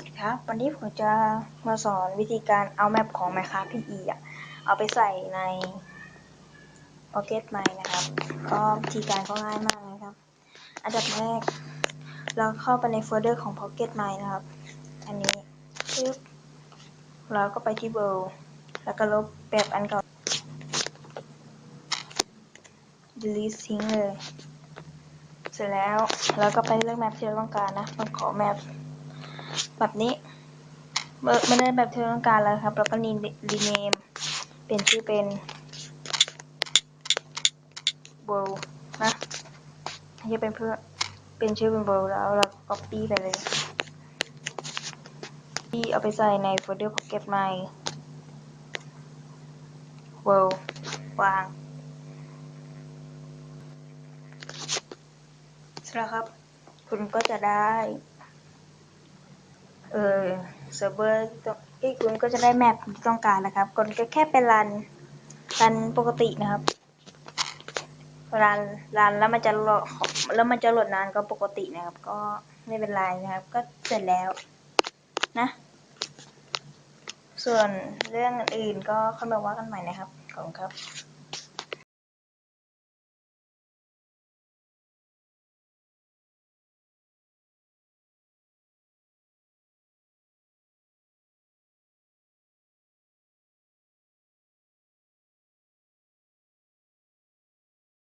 สวัสดีครับ วันนี้ผมจะมาสอนวิธีการเอาแมปของ Minecraft PE อะ เอาไปใส่ใน Pocket Mine นะครับ ก็วิธีการก็ง่ายมากนะครับ อันดับแรก เราเข้าไปในโฟลเดอร์ของ Pocket Mine นะครับ อันนี้ปึ๊บเราก็ไปที่ World แล้วก็ลบแบบอันเก่า delete ทิ้งเลย เสร็จแล้วเราก็ไปเลือกแมปที่เราต้องการนะมันขอแมป แบบนี้มื่อเมื่อได้แบบที่เราต้องการแล้วครับเราก็รีรีเนมเปลี่ยนชื่อเป็น world นะให้เป็นเพื่อเป็นชื่อเป็น world แล้วเรา copy ไปเลยที่เอาไปใส่ในโฟลเดอร์ pocket my world วางเสร็จแล้วครับ คุณก็จะได้ เออเซิร์ฟเวอร์ที่คุณก็จะได้แมปที่ต้องการนะครับกดก็แค่เป็นรันรันปกตินะครับรันรันแล้วมันจะโหลดแล้วมันจะโหลดนานก็ปกตินะครับ ก็ไม่เป็นไรนะครับ ก็เสร็จแล้วนะ ส่วนเรื่องอื่นก็ค่อยมาว่ากันใหม่นะครับขอบคุณครับ